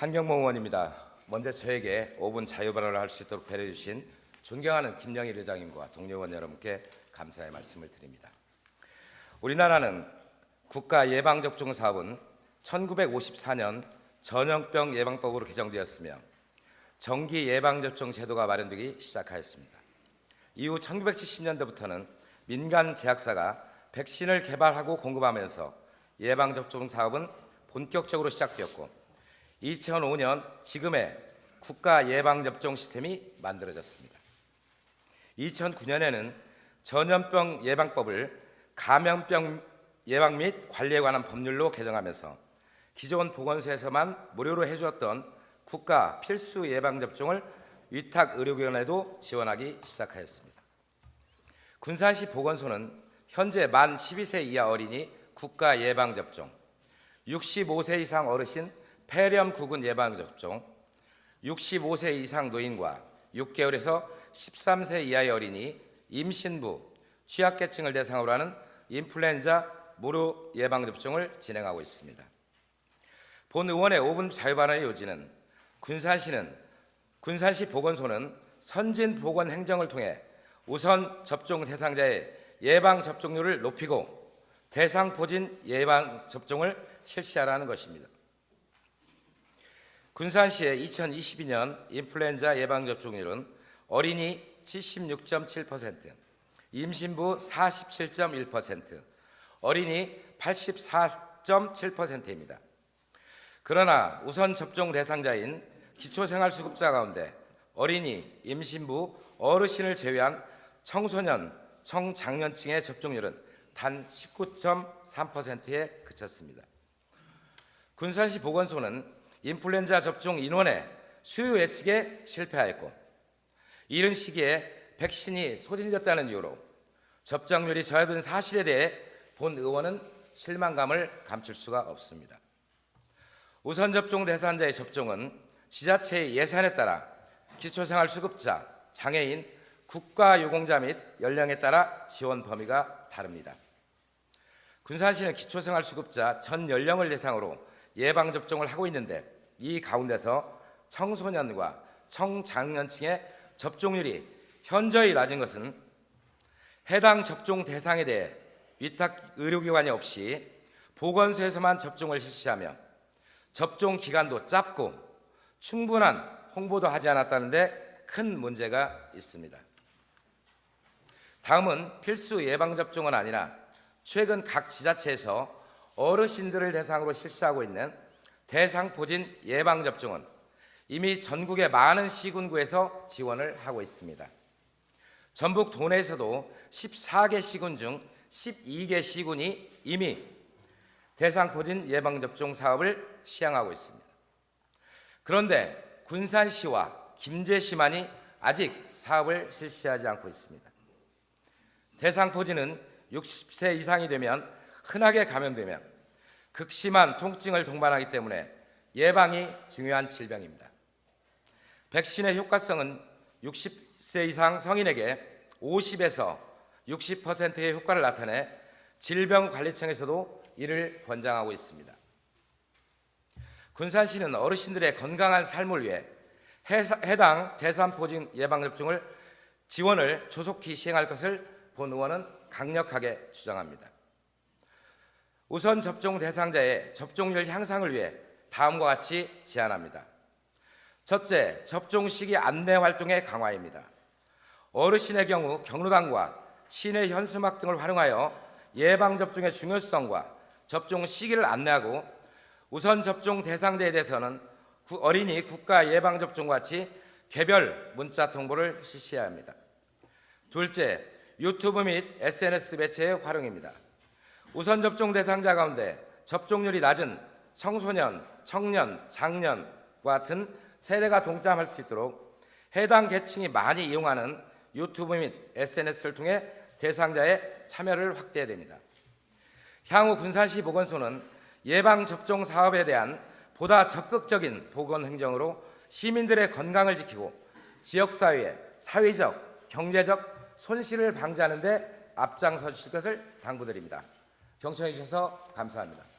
한경모 의원입니다. 먼저 저에게 5분 자유 발언을 할 수 있도록 배려해 주신 존경하는 김영일 의장님과 동료 의원 여러분께 감사의 말씀을 드립니다. 우리나라는 국가 예방 접종 사업은 1954년 전염병 예방법으로 개정되었으며 정기 예방 접종 제도가 마련되기 시작하였습니다. 이후 1970년대부터는 민간 제약사가 백신을 개발하고 공급하면서 예방 접종 사업은 본격적으로 시작되었고 2005년 지금의 국가 예방 접종 시스템이 만들어졌습니다. 2009년에는 전염병 예방법을 감염병 예방 및 관리에 관한 법률로 개정하면서 기존 보건소에서만 무료로 해주었던 국가 필수 예방 접종을 위탁 의료기관에도 지원하기 시작하였습니다. 군산시 보건소는 현재 만 12세 이하 어린이 국가 예방 접종, 65세 이상 어르신 폐렴 구근 예방 접종, 65세 이상 노인과 6개월에서 13세 이하의 어린이, 임신부, 취약계층을 대상으로 하는 인플루엔자 무료 예방 접종을 진행하고 있습니다. 본 의원의 5분 자유 발언의 요지는 군산시는 군산시 보건소는 선진 보건 행정을 통해 우선 접종 대상자의 예방 접종률을 높이고 대상 포진 예방 접종을 실시하라는 것입니다. 군산시의 2022년 인플루엔자 예방 접종률은 어린이 76.7%, 임신부 47.1%, 어린이 84.7%입니다. 그러나 우선 접종 대상자인 기초생활수급자 가운데 어린이, 임신부, 어르신을 제외한 청소년, 청장년층의 접종률은 단 19.3%에 그쳤습니다. 군산시 보건소는 인플루엔자 접종 인원의 수요 예측에 실패하였고 이른 시기에 백신이 소진됐다는 이유로 접종률이 저하된 사실에 대해 본 의원은 실망감을 감출 수가 없습니다. 우선 접종 대상자의 접종은 지자체의 예산에 따라 기초생활수급자, 장애인, 국가유공자 및 연령에 따라 지원 범위가 다릅니다. 군산시는 기초생활수급자 전 연령을 대상으로 예방 접종을 하고 있는데 이 가운데서 청소년과 청장년층의 접종률이 현저히 낮은 것은 해당 접종 대상에 대해 위탁 의료기관이 없이 보건소에서만 접종을 실시하며 접종 기간도 짧고 충분한 홍보도 하지 않았다는데 큰 문제가 있습니다. 다음은 필수 예방 접종은 아니라 최근 각 지자체에서 어르신들을 대상으로 실시하고 있는 대상포진 예방 접종은 이미 전국의 많은 시군구에서 지원을 하고 있습니다. 전북 도내에서도 14개 시군 중 12개 시군이 이미 대상포진 예방접종 사업을 시행하고 있습니다. 그런데 군산시와 김제시만이 아직 사업을 실시하지 않고 있습니다. 대상포진은 60세 이상이 되면 흔하게 감염되며 극심한 통증을 동반하기 때문에 예방이 중요한 질병입니다. 백신의 효과성은 60세 이상 성인에게 50에서 60%의 효과를 나타내 질병관리청에서도 이를 권장하고 있습니다. 군산시는 어르신들의 건강한 삶을 위해 해당 대산포진 예방접종을 지원을 조속히 시행할 것을 본 의원은 강력하게 주장합니다. 우선 접종 대상자의 접종률 향상을 위해 다음과 같이 제안합니다. 첫째, 접종 시기 안내 활동의 강화입니다. 어르신의 경우 경로당과 시내 현수막 등을 활용하여 예방 접종의 중요성과 접종 시기를 안내하고 우선 접종 대상자에 대해서는 어린이 국가 예방 접종과 같이 개별 문자 통보를 실시해야 합니다. 둘째, 유튜브 및 SNS 매체의 활용입니다. 우선 접종 대상자 가운데 접종률이 낮은 청소년, 청년, 장년과 같은 세대가 동참할 수 있도록 해당 계층이 많이 이용하는 유튜브 및 SNS를 통해 대상자의 참여를 확대해야 됩니다. 향후 군산시 보건소는 예방 접종 사업에 대한 보다 적극적인 보건 행정으로 시민들의 건강을 지키고 지역 사회의 사회적, 경제적 손실을 방지하는 데 앞장서 주실 것을 당부드립니다. 경청해 주셔서 감사합니다.